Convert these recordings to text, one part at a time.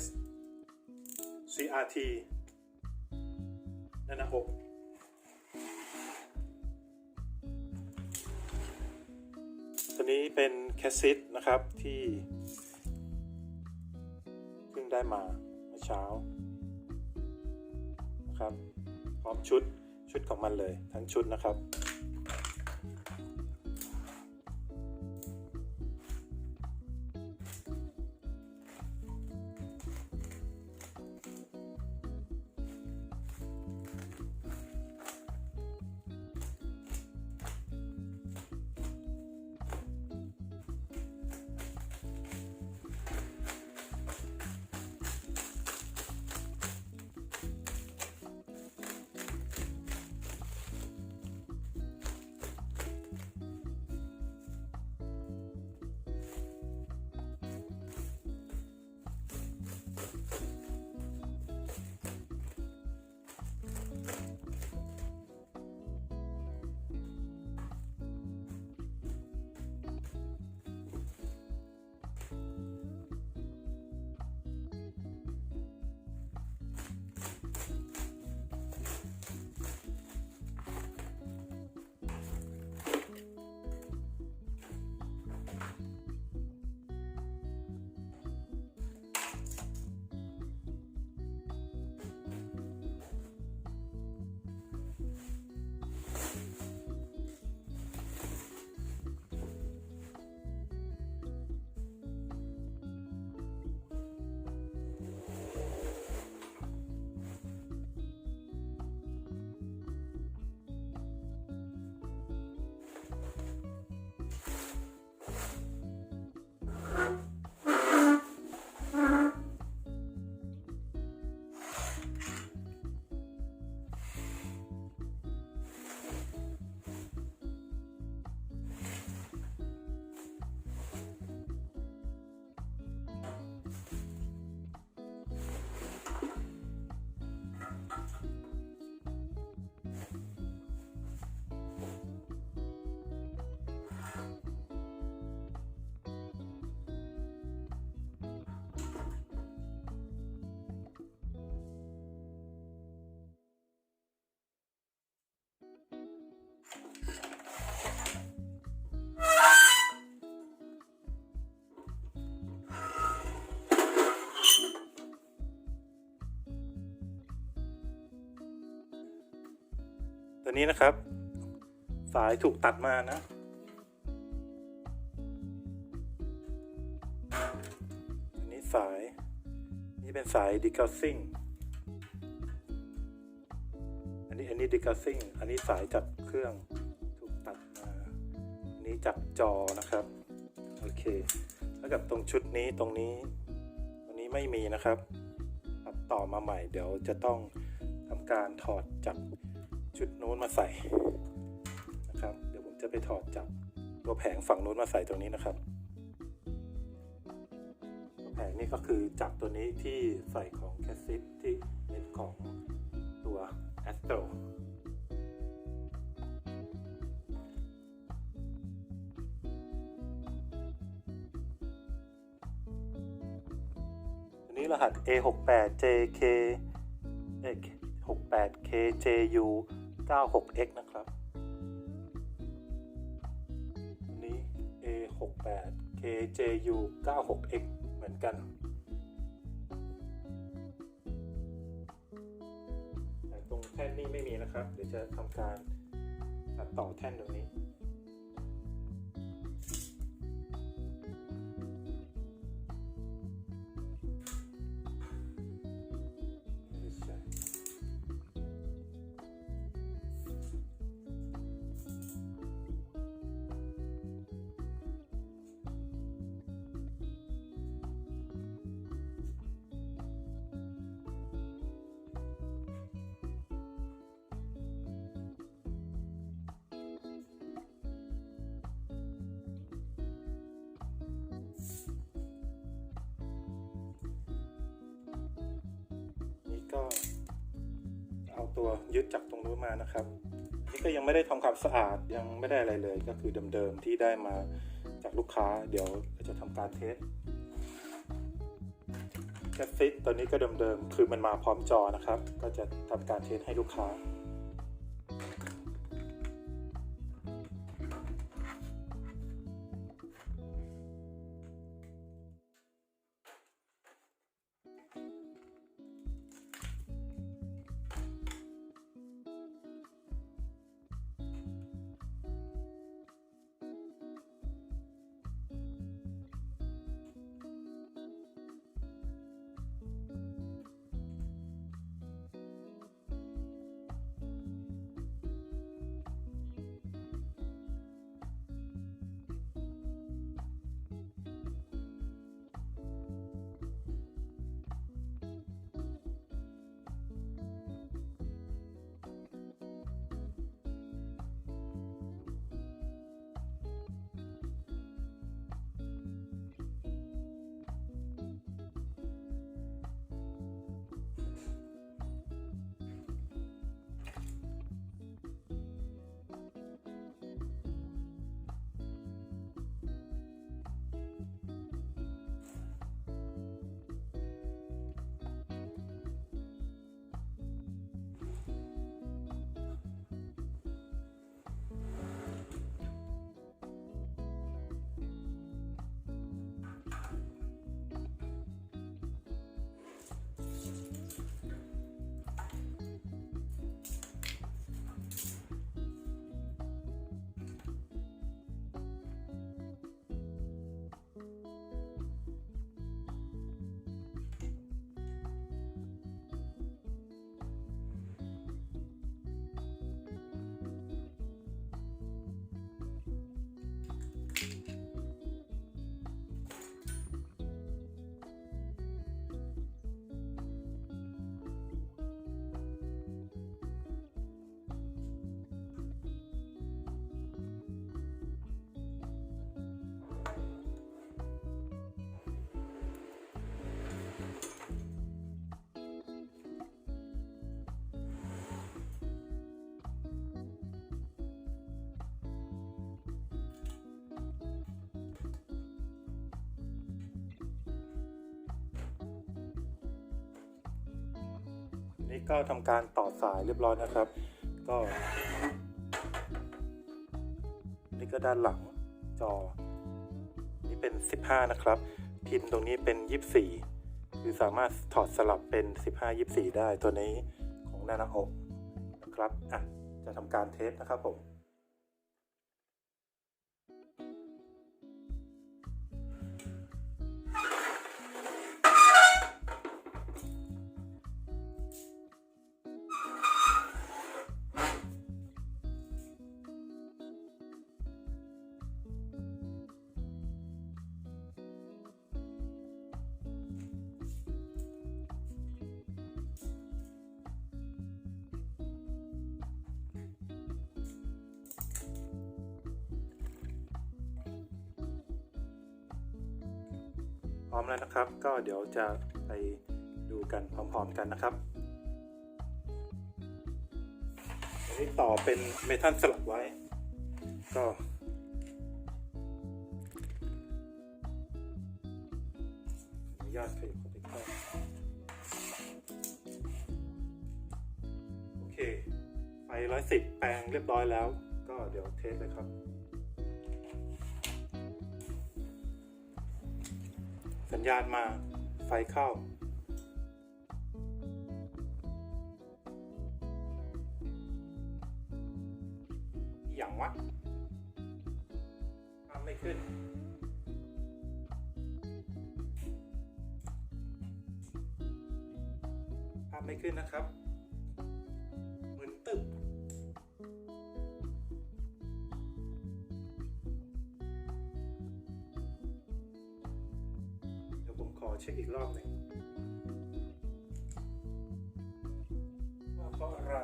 S CRT ด้านหน้าอกตัวนี้เป็นแคสซิตนะครับที่เพิ่งได้มาเมื่อเช้านะครับ พร้อมชุดชุดของมันเลยทั้งชุดนะครับ วนี้นะครับ สายถูกตัดมานะ อันนี้สาย นี่เป็นสายดิคาซิ่ง อันนี้อันนี้ดิคาซิ่ง อันนี้สายจากเครื่องถูกตัดมา อันนี้จากจอนะครับ โอเค แล้วกับตรงชุดนี้ตรงนี้ ตรงนี้ไม่มีนะครับ ตัดต่อมาใหม่ เดี๋ยวจะต้องทำการถอดจาก ชุดนู้นมาใส่นะครับ เดี๋ยวผมจะไปถอดจากตัวแผงฝั่งนู้นมาใส่ตรงนี้นะครับตัวแผงนี่ก็คือจากตัวนี้ที่ใส่ของแคสซิตที่เป็นของตัว Astro อันนี้รหัส A68JK 68KJU 96X นะครับนนี้ A68KJU 96X เหมือนกันแต่ตรงแท่นนี้ไม่มีนะครับ เดี๋ยวจะทำการตัดต่อแท่นตรงนี้ เอาตัวยึดจากตรงนู้นมานะครับ นี่ก็ยังไม่ได้ทำความสะอาดยังไม่ได้อะไรเลย ก็คือเดิมๆที่ได้มาจากลูกค้า เดี๋ยวจะทำการเทสแคสซิตตัวนี้ก็เดิมๆคือมันมาพร้อมจอนะครับ ก็จะทำการเทสให้ลูกค้า นี้ก็ทำการต่อสายเรียบร้อยนะครับ ก็นี่ก็ด้านหลังจอ นี่เป็น 15 นะครับ พินตรงนี้เป็น 24 คือสามารถถอดสลับเป็น 15 24 ได้ตัวนี้ของนานาโอนะครับอะจะทำการเทสนะครับผม ร้อมแล้วนะครับ ก็เดี๋ยวจะไปดูกันพร้อมๆกันนะครับอันนี้ต่อเป็นเมทัลสลับไว้ ก็ออนุญาตขยับเข้าไปใกล้โอเค ไฟร้อยสิบแปลงเรียบร้อยแล้ว ก็เดี๋ยวเทสเลยครับ สัญญาณมาไฟเข้า อย่างวะภาพไม่ขึ้นภาพไม่ขึ้นนะครับ เช็คอีกรอบหนึ่งว่าเพราะอะไร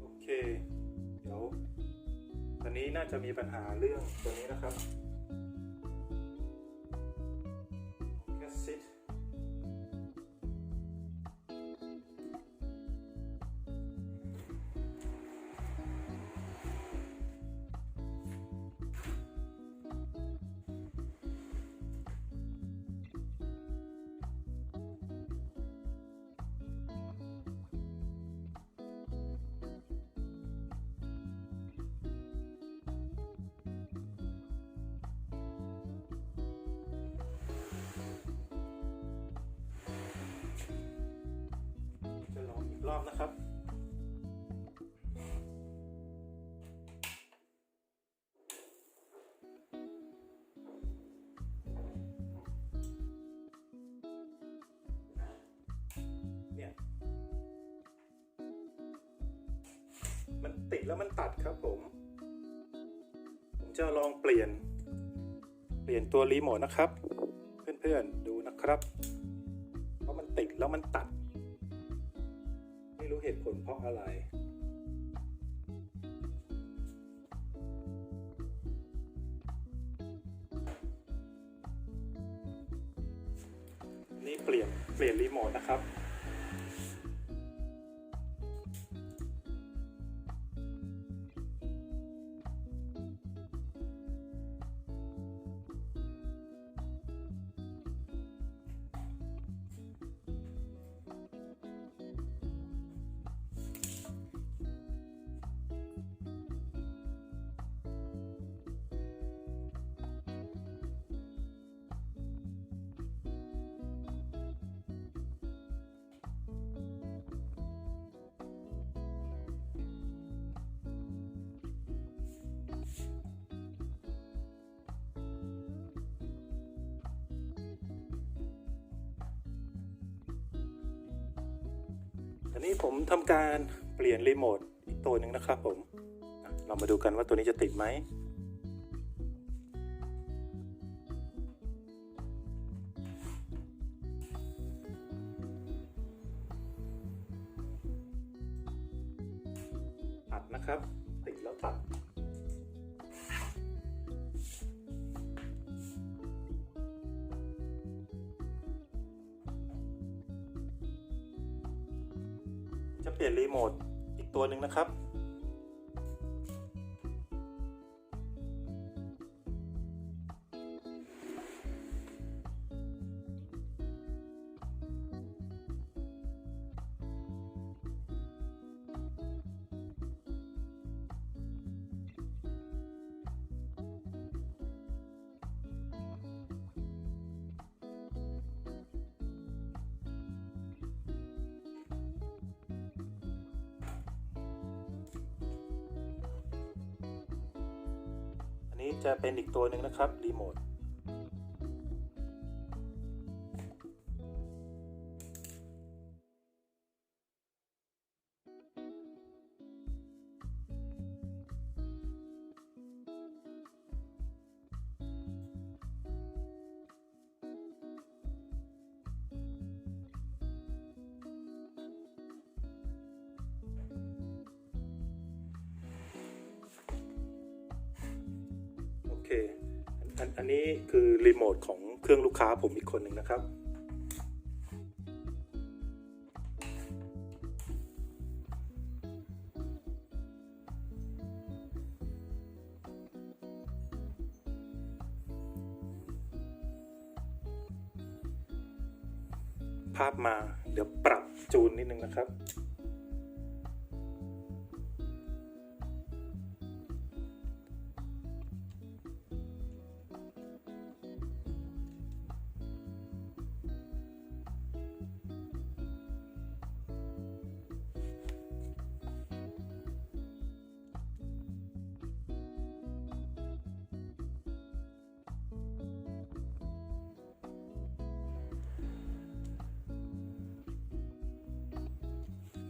โอเค เดี๋ยวตอนนี้น่าจะมีปัญหาเรื่องตัวนี้นะครับ อบนะครับ เนี่ย มันติดแล้วมันตัดครับผม ผมจะลองเปลี่ยน เปลี่ยนตัวรีโมทนะครับ เพื่อนๆ ดูนะครับ เพราะมันติดแล้วมันตัด เหตุผลเพราะอะไร นี่เปลี่ยนเปลี่ยนรีโมทนะครับ อันนี้ผมทำการเปลี่ยนรีโมทอีกตัวหนึ่งนะครับผม เรามาดูกันว่าตัวนี้จะติดไหม จะเปลี่ยนรีโมทอีกตัวหนึ่งนะครับ นี้จะเป็นอีกตัวหนึ่งนะครับรีโมท อันนี้คือรีโมทของเครื่องลูกค้าผมอีกคนหนึ่งนะครับ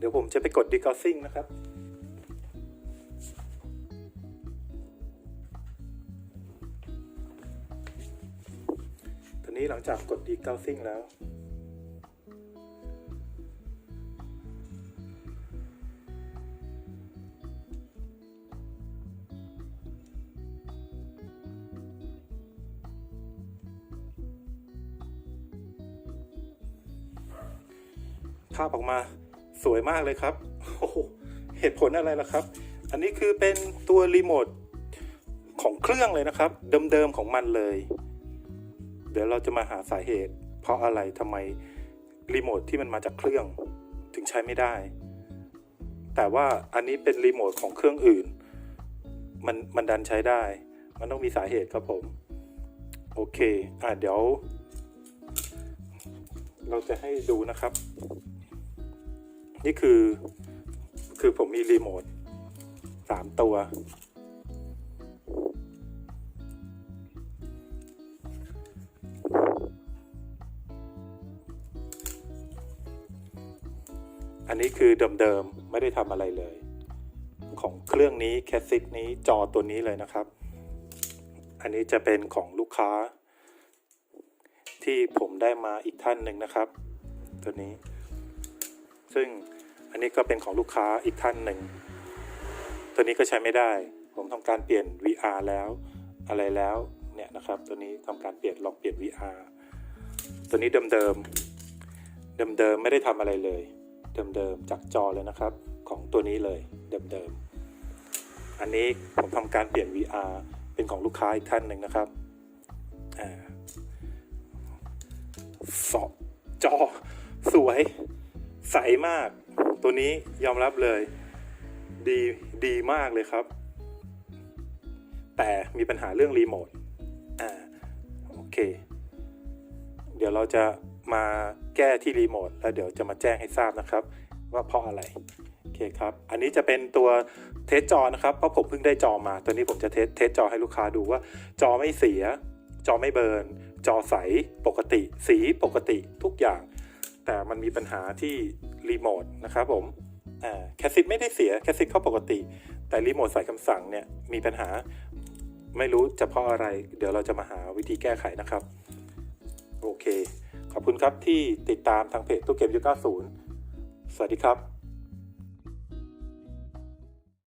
ดี๋ยวผมจะไปกด decaussing นะครับ ตอนนี้หลังจากกด decaussing แล้ว ภาพออกมา สวยมากเลยครับโอ้โหเหตุผลอะไรล่ะครับ อันนี้คือเป็นตัวรีโมทของเครื่องเลยนะครับ เดิมๆของมันเลย เดี๋ยวเราจะมาหาสาเหตุ เพราะอะไรทำไมรีโมทที่มันมาจากเครื่องถึงใช้ไม่ได้ แต่ว่าอันนี้เป็นรีโมทของเครื่องอื่น มันมันดันใช้ได้ มันต้องมีสาเหตุครับผม โอเค อะเดี๋ยว เราจะให้ดูนะครับ นี่คือ คือผมมีรีโมทสามตัว อันนี้คือเดิมๆ ไม่ได้ทำอะไรเลย ของเครื่องนี้แคสซิกนี้จอตัวนี้เลยนะครับ อันนี้จะเป็นของลูกค้า ที่ผมได้มาอีกท่านหนึ่งนะครับ ตัวนี้ ซึ่ง อันนี้ก็เป็นของลูกค้าอีกท่านหนึ่ง ตัวนี้ก็ใช้ไม่ได้ ผมทำการเปลี่ยน VR แล้วอะไรแล้วเนี่ยนะครับ ตัวนี้ทำการเปลี่ยนลองเปลี่ยน VR ตัวนี้เดิมๆเดิมๆไม่ได้ทำอะไรเลย เดิมๆจากจอเลยนะครับ ของตัวนี้เลยเดิมๆอันนี้ผมทำการเปลี่ยน VR เป็นของลูกค้าอีกท่านหนึ่งนะครับอ่าสอจอสวยใสมาก ตัวนี้ยอมรับเลยดีดีมากเลยครับ แต่มีปัญหาเรื่องรีโมทอ่าโอเค เดี๋ยวเราจะมาแก้ที่รีโมทแล้วเดี๋ยวจะมาแจ้งให้ทราบนะครับ ว่าเพราะอะไรโอเคครับ อันนี้จะเป็นตัวเทสจอนะครับเพราะผมเพิ่งได้จอมา ตัวนี้ผมจะเทสเทสจอให้ลูกค้าดูว่า จอไม่เสีย จอไม่เบิร์นจอใสปกติ สีปกติทุกอย่าง แต่มันมีปัญหาที่รีโมทนะครับผมแคสซิตไม่ได้เสียแคสซิตเข้าปกติ แต่รีโมทใส่คำสั่งเนี่ยมีปัญหาไม่รู้จะเพราะอะไร เดี๋ยวเราจะมาหาวิธีแก้ไขนะครับ โอเค ขอบคุณครับที่ติดตามทางเพจตู้เกมยุค90สวัสดีครับ